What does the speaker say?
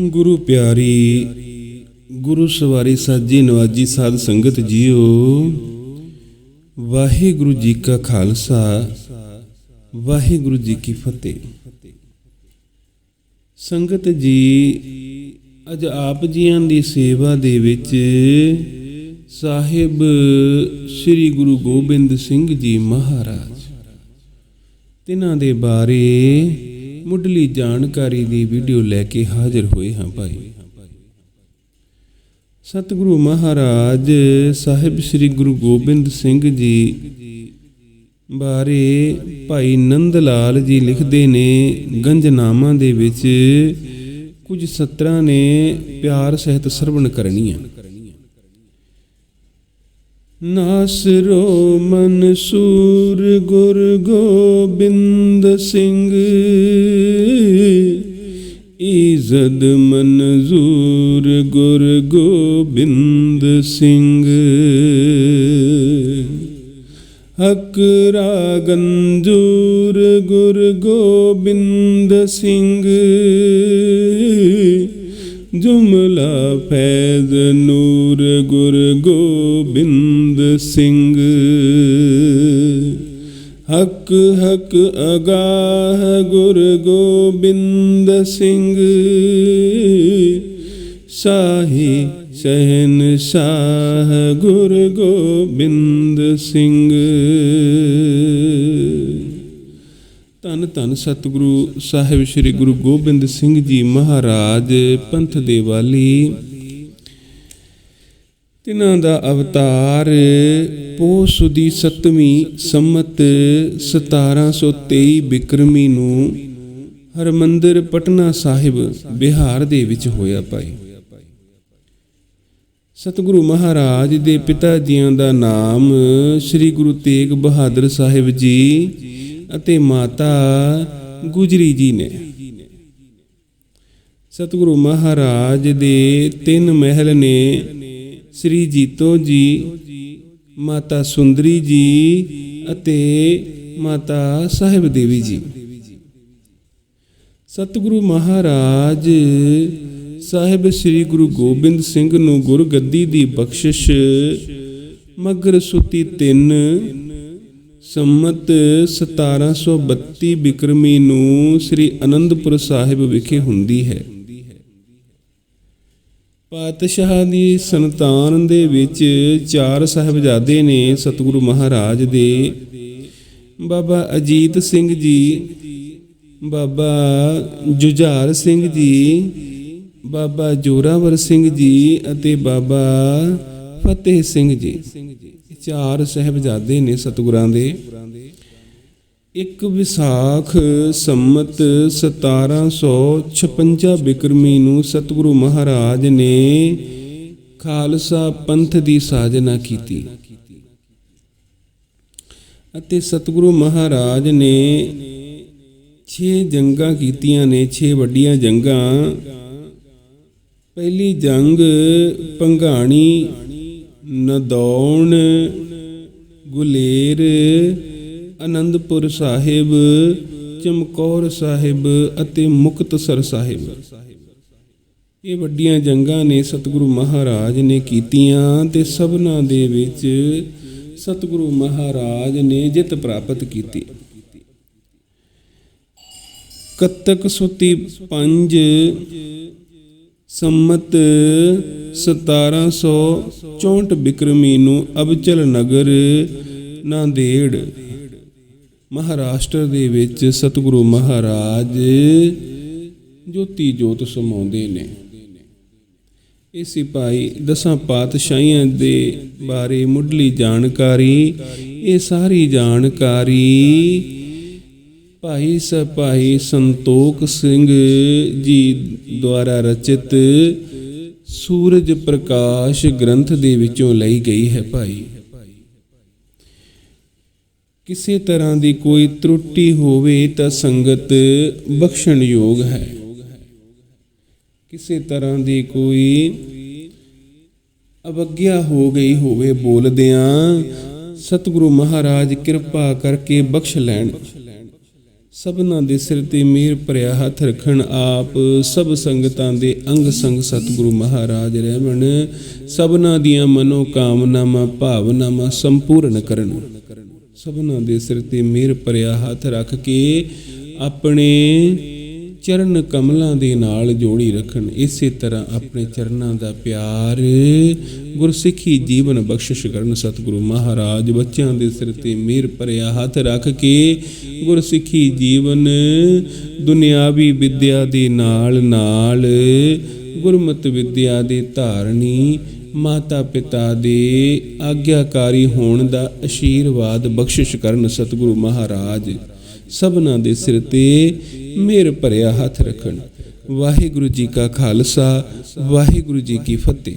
ਗੁਰੂ ਪਿਆਰੀ, ਗੁਰੂ ਸਵਾਰੀ ਸਾਜੀ ਨਵਾਜੀ ਸਾਧ ਸੰਗਤ ਜੀਓ। ਵਾਹਿਗੁਰੂ ਜੀ ਕਾ ਖਾਲਸਾ, ਵਾਹਿਗੁਰੂ ਜੀ ਕੀ ਫਤਿਹ। ਸੰਗਤ ਜੀ, ਅੱਜ ਆਪ ਜੀਆਂ ਦੀ ਸੇਵਾ ਦੇ ਵਿੱਚ ਸਾਹਿਬ ਸ੍ਰੀ ਗੁਰੂ ਗੋਬਿੰਦ ਸਿੰਘ ਜੀ ਮਹਾਰਾਜ। ਤਿਨਾਂ ਦੇ ਬਾਰੇ ਮੁੱਢਲੀ ਜਾਣਕਾਰੀ ਦੀ ਵੀਡੀਓ ਲੈ ਕੇ ਹਾਜ਼ਰ ਹੋਏ ਹਾਂ ਭਾਈ। ਸਤਿਗੁਰੂ ਮਹਾਰਾਜ, ਸਾਹਿਬ ਸ੍ਰੀ ਗੁਰੂ ਗੋਬਿੰਦ ਸਿੰਘ ਜੀ ਬਾਰੇ ਭਾਈ ਨੰਦ ਲਾਲ ਜੀ ਲਿਖਦੇ ਨੇ, ਗੰਜਨਾਮਾ ਦੇ ਵਿੱਚ ਕੁਝ ਸਤਰਾਂ ਨੇ ਪਿਆਰ ਸਹਿਤ ਸਰਵਣ ਕਰਨੀਆਂ। ਨਾਸਰੋ ਮਨਸੂਰ ਗੁਰ ਗੋਬਿੰਦ ਸਿੰਘ। ਇਜ਼ਦ ਮਨਜ਼ੂਰ ਗੁਰ ਗੋਬਿੰਦ ਸਿੰਘ। ਹਕ ਰਾਗੰਜੂਰ ਗੁਰ ਗੋਬਿੰਦ ਸਿੰਘ। ਜੁਮਲਾ ਫੈਜ਼ ਨੂਰ ਗੁਰ ਗੋਬਿੰਦ ਸਿੰਘ। ਹਕ ਹਕ ਅਗਾਹ ਗੁਰ ਗੋਬਿੰਦ ਸਿੰਘ। ਸਾਹੀ ਸਹਿਨ ਸ਼ਾਹ ਗੁਰ ਗੋਬਿੰਦ ਸਿੰਘ। ਧੰਨ ਧੰਨ ਸਤਿਗੁਰੂ ਸਾਹਿਬ ਸ੍ਰੀ ਗੁਰੂ ਗੋਬਿੰਦ ਸਿੰਘ ਜੀ ਮਹਾਰਾਜ, ਪੰਥ ਦੇ ਵਾਲੀ। ਤਿਨਾਂ ਦਾ ਅਵਤਾਰ ਪੋਸ ਦੀ 7ਵੀਂ ਸੰਮਤ 1723 ਬਿਕਰਮੀ ਨੂੰ ਹਰਮੰਦਰ ਪਟਨਾ ਸਾਹਿਬ, ਬਿਹਾਰ ਦੇ ਵਿੱਚ ਹੋਇਆ ਭਾਈ। ਸਤਿਗੁਰੂ ਮਹਾਰਾਜ ਦੇ ਪਿਤਾ ਜੀਆਂ ਦਾ ਨਾਮ ਸ੍ਰੀ ਗੁਰੂ ਤੇਗ ਬਹਾਦਰ ਸਾਹਿਬ ਜੀ ਅਤੇ ਮਾਤਾ ਗੁਜਰੀ ਜੀ ਨੇ। ਸਤਿਗੁਰੂ ਮਹਾਰਾਜ ਦੇ ਤਿੰਨ ਮਹਿਲ ਨੇ ਸ੍ਰੀ ਜੀਤੋ ਜੀ, ਮਾਤਾ ਸੁੰਦਰੀ ਜੀ ਅਤੇ ਮਾਤਾ ਸਾਹਿਬ ਦੇਵੀ ਜੀ। ਸਤਿਗੁਰੂ ਮਹਾਰਾਜ, ਸਾਹਿਬ ਸ੍ਰੀ ਗੁਰੂ ਗੋਬਿੰਦ ਸਿੰਘ ਨੂੰ ਗੁਰਗੱਦੀ ਦੀ ਬਖਸ਼ਿਸ਼, ਮਗਰ ਸੁਤੀ 3 ਸੰਮਤ 1732 ਬਿਕਰਮੀ ਨੂੰ ਸ੍ਰੀ ਅਨੰਦਪੁਰ ਸਾਹਿਬ ਵਿਖੇ ਹੁੰਦੀ ਹੈ। ਪਾਤਸ਼ਾਹ ਦੀ ਸੰਤਾਨ ਦੇ ਵਿੱਚ ਚਾਰ ਸਾਹਿਬਜ਼ਾਦੇ ਨੇ ਸਤਿਗੁਰੂ ਮਹਾਰਾਜ ਦੇ। ਬਾਬਾ ਅਜੀਤ ਸਿੰਘ ਜੀ, ਬਾਬਾ ਜੁਝਾਰ ਸਿੰਘ ਜੀ, ਬਾਬਾ ਜੋਰਾਵਰ ਸਿੰਘ ਜੀ ਅਤੇ ਬਾਬਾ ਫਤਿਹ ਸਿੰਘ ਜੀ। ਇਹ ਚਾਰ ਸਹਿਬਜ਼ਾਦੇ ਨੇ ਸਤਿਗੁਰਾਂ ਦੇ। ਇੱਕ ਵਿਸਾਖ ਸੰਮਤ 1756 ਬਿਕਰਮੀ ਨੂੰ ਸਤਿਗੁਰੂ ਮਹਾਰਾਜ ਨੇ ਖਾਲਸਾ ਪੰਥ ਦੀ ਸਾਜਨਾ ਕੀਤੀ। ਅਤੇ ਸਤਿਗੁਰੂ ਮਹਾਰਾਜ ਨੇ 6 ਜੰਗਾਂ ਕੀਤੀਆਂ ਨੇ 6 ਵੱਡੀਆਂ ਜੰਗਾਂ। ਪਹਿਲੀ ਜੰਗ ਪੰਘਾਣੀ ਨਦੌਣ, ਗੁਲੇਰ ਅਨੰਦਪੁਰ ਸਾਹਿਬ, ਚਮਕੌਰ ਸਾਹਿਬ ਅਤੇ ਮੁਕਤਸਰ ਸਾਹਿਬ। ਇਹ ਵੱਡੀਆਂ ਜੰਗਾਂ ਨੇ ਸਤਿਗੁਰੂ ਮਹਾਰਾਜ ਨੇ ਕੀਤੀਆਂ ਤੇ ਸਭਨਾਂ ਦੇ ਵਿੱਚ ਸਤਿਗੁਰੂ ਮਹਾਰਾਜ ਨੇ ਜਿੱਤ ਪ੍ਰਾਪਤ ਕੀਤੀ। ਕੱਤਕ ਸੁਤੀ 5 ਸੰਮਤ 1764 ਬਿਕਰਮੀ ਨੂੰ ਅਬਚਲ ਨਗਰ ਨਾਂਦੇੜ। ਮਹਾਰਾਸ਼ਟਰ ਦੇ ਵਿੱਚ ਸਤਿਗੁਰੂ ਮਹਾਰਾਜ ਜੋਤੀ ਜੋਤ ਸਮਾਉਂਦੇ ਨੇ। ਇਹ ਸਿਪਾਹੀ ਦਸਾਂ ਪਾਤਸ਼ਾਹੀਆਂ ਦੇ ਬਾਰੇ ਮੁੱਢਲੀ ਜਾਣਕਾਰੀ, ਇਹ ਸਾਰੀ ਜਾਣਕਾਰੀ ਭਾਈ ਸਪਾਹੀ ਸੰਤੋਖ ਸਿੰਘ ਜੀ ਦੁਆਰਾ ਰਚਿਤ ਸੂਰਜ ਪ੍ਰਕਾਸ਼ ਗ੍ਰੰਥ ਦੇ ਵਿੱਚੋਂ ਲਈ ਗਈ ਹੈ ਭਾਈ। ਕਿਸੇ ਤਰ੍ਹਾਂ ਦੀ ਕੋਈ ਤਰੁੱਟੀ ਹੋਵੇ ਤਾਂ ਸੰਗਤ ਬਖਸ਼ਣ ਯੋਗ ਹੈ। ਕਿਸੇ ਤਰ੍ਹਾਂ ਦੀ ਕੋਈ ਅਵਗਿਆ ਹੋ ਗਈ ਹੋਵੇ ਬੋਲਦਿਆਂ, ਸਤਿਗੁਰੂ ਮਹਾਰਾਜ ਕਿਰਪਾ ਕਰਕੇ ਬਖਸ਼ ਲੈਣ। ਸਭਨਾਂ ਦੇ ਸਿਰ ਤੇ ਮਿਹਰ ਭਰਿਆ ਹੱਥ ਰੱਖਣ ਆਪ, ਸਭ ਸੰਗਤਾਂ ਦੇ ਅੰਗ ਸੰਗ ਸਤਿਗੁਰੂ ਮਹਾਰਾਜ ਰਹਿਮਣ, ਸਭਨਾਂ ਦੀਆਂ ਮਨੋ ਕਾਮਨਾਵਾਂ ਭਾਵਨਾਵਾਂ ਸੰਪੂਰਨ ਕਰਨ। ਸਭਨਾਂ ਦੇ ਸਿਰ ਤੇ ਮਿਹਰ ਭਰਿਆ ਹੱਥ ਰੱਖ ਕੇ ਆਪਣੇ ਚਰਨ ਕਮਲਾਂ ਦੇ ਨਾਲ ਜੋੜੀ ਰੱਖਣ। ਇਸੇ ਤਰ੍ਹਾਂ ਆਪਣੇ ਚਰਨਾਂ ਦਾ ਪਿਆਰ ਗੁਰਸਿੱਖੀ ਜੀਵਨ ਬਖਸ਼ਿਸ਼ ਕਰਨ ਸਤਿਗੁਰੂ ਮਹਾਰਾਜ, ਬੱਚਿਆਂ ਦੇ ਸਿਰ ਤੇ ਮਿਹਰ ਭਰਿਆ ਹੱਥ ਰੱਖ ਕੇ ਗੁਰਸਿੱਖੀ ਜੀਵਨ ਦੁਨਿਆਵੀ ਵਿਦਿਆ ਦੇ ਨਾਲ ਨਾਲ ਗੁਰਮਤ ਵਿਦਿਆ ਦੇ ਧਾਰਨੀ ਮਾਤਾ ਪਿਤਾ ਦੇ ਆਗਿਆਕਾਰੀ ਹੋਣ ਦਾ ਅਸ਼ੀਰਵਾਦ ਬਖਸ਼ਿਸ਼ ਕਰਨ ਸਤਿਗੁਰੂ ਮਹਾਰਾਜ, ਸਭਨਾਂ ਦੇ ਸਿਰ ਤੇ ਮਿਹਰ ਭਰਿਆ ਹੱਥ ਰੱਖਣ। ਵਾਹਿਗੁਰੂ ਜੀ ਕਾ ਖਾਲਸਾ, ਵਾਹਿਗੁਰੂ ਜੀ ਕੀ ਫਤਿਹ।